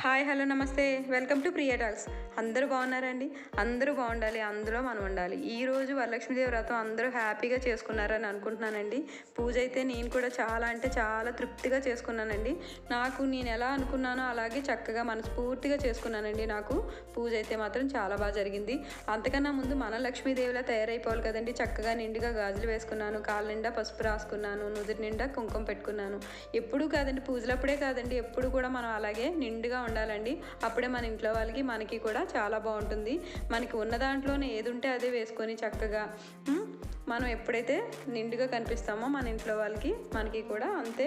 Hi hello namaste. Welcome to Priya talks. అందరూ బాగున్నారండి? అందరూ బాగుండాలి. అందులో మనం ఉండాలి. ఈ రోజు వరలక్ష్మీదేవి వ్రతం అందరూ హ్యాపీగా చేసుకున్నారని అనుకుంటున్నానండి. పూజ అయితే నేను కూడా చాలా అంటే చాలా తృప్తిగా చేసుకున్నానండి. నాకు నేను ఎలా అనుకున్నానో అలాగే చక్కగా మనస్ఫూర్తిగా చేసుకున్నానండి నాకు. పూజ అయితే మాత్రం చాలా బాగా జరిగింది. అంతకన్నా ముందు మన లక్ష్మీదేవిలా తయారైపోవాలి కదండి. చక్కగా నిండుగా గాజులు వేసుకున్నాను. కాళ్ళ నిండా పసుపు రాసుకున్నాను. నుదురు నిండా కుంకుమ పెట్టుకున్నాను. ఎప్పుడూ కాదండి పూజలప్పుడే కాదండి. ఎప్పుడు కూడా మనం అలాగే నిండుగా ఉండాలండి. అప్పుడే మన ఇంట్లో వాళ్ళకి మనకి కూడా చాలా బాగుంటుంది. మనకి ఉన్న దాంట్లోనే ఏది ఉంటే అదే వేసుకొని చక్కగా మనం ఎప్పుడైతే నిండుగా కనిపిస్తామో మన ఇంట్లో వాళ్ళకి మనకి కూడా అంతే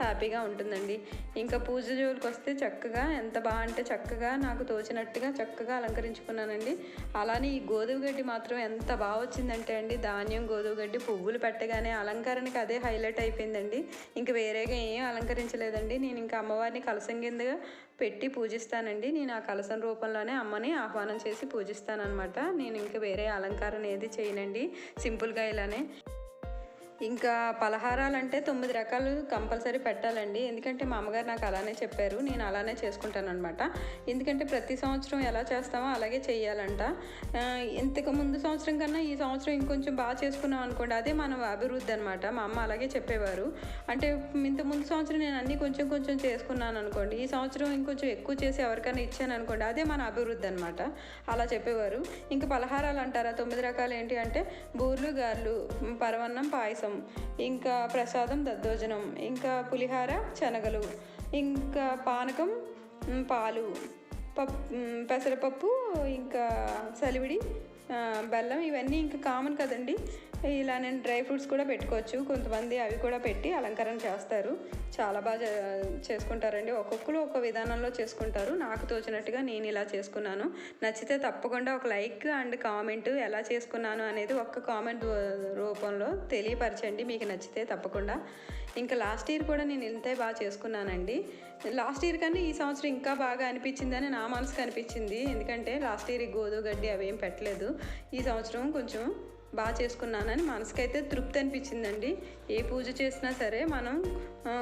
హ్యాపీగా ఉంటుందండి. ఇంకా పూజ జోలికి వస్తే చక్కగా ఎంత బాగా అంటే చక్కగా నాకు తోచినట్టుగా చక్కగా అలంకరించుకున్నానండి. అలానే ఈ గోధుమ గడ్డి మాత్రం ఎంత బాగా వచ్చిందంటే అండి ధాన్యం గోధుమ గడ్డి పువ్వులు పెట్టగానే అలంకరణకి అదే హైలైట్ అయిపోయిందండి. ఇంకా వేరేగా ఏం అలంకరించలేదండి. నేను ఇంకా అమ్మవారిని కలసం కిందగా పెట్టి పూజిస్తానండి. నేను ఆ కలసం రూపంలోనే అమ్మని ఆహ్వానం చేసి పూజిస్తానన్నమాట. నేను ఇంకా వేరే అలంకారం ఏది చేయనండి. సింపుల్గా ఇలానే. ఇంకా పలహారాలు అంటే తొమ్మిది రకాలు కంపల్సరీ పెట్టాలండి. ఎందుకంటే మా అమ్మగారు నాకు అలానే చెప్పారు. నేను అలానే చేసుకుంటాను అనమాట ఎందుకంటే ప్రతి సంవత్సరం ఎలా చేస్తామో అలాగే చేయాలంట ఇంతకు ముందు సంవత్సరం కన్నా ఈ సంవత్సరం ఇంకొంచెం బాగా చేసుకున్నాం అనుకోండి అదే మన అభివృద్ధి అనమాట మా అమ్మ అలాగే చెప్పేవారు. అంటే ఇంత ముందు సంవత్సరం నేను అన్నీ కొంచెం కొంచెం చేసుకున్నాను అనుకోండి ఈ సంవత్సరం ఇంకొంచెం ఎక్కువ చేసి ఎవరికైనా ఇచ్చాను అనుకోండి అదే మన అభివృద్ధి అనమాట అలా చెప్పేవారు. ఇంకా పలహారాలు అంటారా? తొమ్మిది రకాలు ఏంటి అంటే బూర్లు గారెలు పరవన్నం పాయసం. ఇంకా ప్రసాదం దద్దోజనం ఇంకా పులిహార శనగలు ఇంకా పానకం పాలు పప్పు పెసరపప్పు ఇంకా సలివిడి బెల్లం ఇవన్నీ ఇంకా కామన్ కదండి. ఇలా నేను డ్రై ఫ్రూట్స్ కూడా పెట్టుకోవచ్చు. కొంతమంది అవి కూడా పెట్టి అలంకరణ చేస్తారు. చాలా బాగా చేసుకుంటారండి. ఒక్కొక్కరు ఒక్కో విధానంలో చేసుకుంటారు. నాకు తోచినట్టుగా నేను ఇలా చేసుకున్నాను. నచ్చితే తప్పకుండా ఒక లైక్ అండ్ కామెంట్ ఎలా చేసుకున్నాను అనేది ఒక్క కామెంట్ రూపంలో తెలియపరచండి. మీకు నచ్చితే తప్పకుండా. ఇంకా లాస్ట్ ఇయర్ కూడా నేను ఇంతే బాగా చేసుకున్నానండి. లాస్ట్ ఇయర్ కన్నా ఈ సంవత్సరం ఇంకా బాగా అనిపించిందని నా మనసుకు అనిపించింది. ఎందుకంటే లాస్ట్ ఇయర్ గోధుమ గడ్డి అవేం పెట్టలేదు. ఈ సంవత్సరం కొంచెం బాగా చేసుకున్నానని మనసుకైతే తృప్తి అనిపించిందండి. ఏ పూజ చేసినా సరే మనం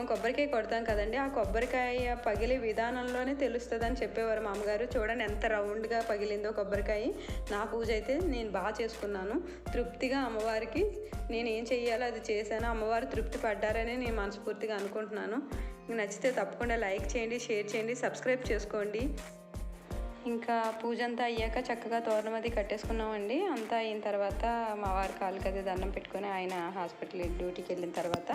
కొబ్బరికాయ కొడతాం కదండి. ఆ కొబ్బరికాయ పగిలే విధానంలోనే తెలుస్తుందని చెప్పేవారు మా అమ్మగారు చూడండి ఎంత రౌండ్గా పగిలిందో కొబ్బరికాయ. నా పూజ అయితే నేను బాగా చేసుకున్నాను. తృప్తిగా అమ్మవారికి నేను ఏం చెయ్యాలో అది చేశాను. అమ్మవారు తృప్తి పడ్డారని నేను మనస్ఫూర్తిగా అనుకుంటున్నాను. మీకు నచ్చితే తప్పకుండా లైక్ చేయండి షేర్ చేయండి సబ్స్క్రైబ్ చేసుకోండి. ఇంకా పూజ అంతా అయ్యాక చక్కగా తోరణం అది కట్టేసుకున్నామండి. అంతా అయిన తర్వాత మా వారి కాళ్ళకి అది దండం పెట్టుకొని ఆయన హాస్పిటల్ డ్యూటీకి వెళ్ళిన తర్వాత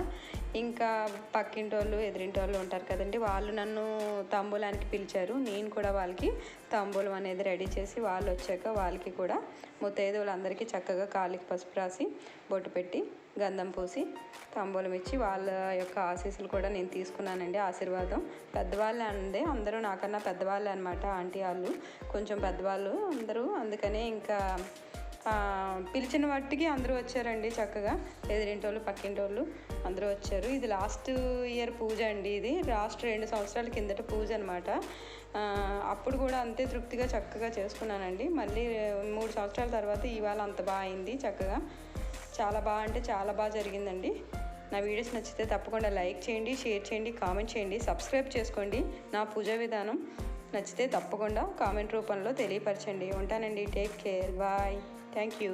ఇంకా పక్కింటి వాళ్ళు ఎదిరింటి వాళ్ళు ఉంటారు కదండి. వాళ్ళు నన్ను తాంబూలానికి పిలిచారు. నేను కూడా వాళ్ళకి తాంబూలం అనేది రెడీ చేసి వాళ్ళు వచ్చాక వాళ్ళకి కూడా ముత్తైదువులందరికీ చక్కగా కాళ్ళకి పసుపు రాసి బొట్టు పెట్టి గంధం పూసి తాంబూలం ఇచ్చి వాళ్ళ యొక్క ఆశీస్సులు కూడా నేను తీసుకున్నానండి ఆశీర్వాదం. పెద్దవాళ్ళే అండి అందరూ నాకన్నా పెద్దవాళ్ళే అనమాట ఆంటీ వాళ్ళు. కొంచెం పెద్దవాళ్ళు అందరూ అందుకనే ఇంకా పిలిచిన వాటికి అందరూ వచ్చారండి చక్కగా. ఎదిరింటోళ్ళు పక్కింటోళ్ళు పక్కింటి వాళ్ళు అందరూ వచ్చారు. ఇది లాస్ట్ ఇయర్ పూజ అండి ఇది. లాస్ట్ రెండు సంవత్సరాల కిందట పూజ అనమాట అప్పుడు కూడా అంతే తృప్తిగా చక్కగా చేసుకున్నానండి. మళ్ళీ మూడు సంవత్సరాల తర్వాత ఇవాళ అంత బాగా అయింది చక్కగా. చాలా బాగా అంటే చాలా బాగా జరిగిందండి. నా వీడియోస్ నచ్చితే తప్పకుండా లైక్ చేయండి షేర్ చేయండి కామెంట్ చేయండి సబ్స్క్రైబ్ చేసుకోండి. నా పూజ విధానం నచ్చితే తప్పకుండా కామెంట్ రూపంలో తెలియపరచండి. ఉంటానండి. Take care. Bye. Thank you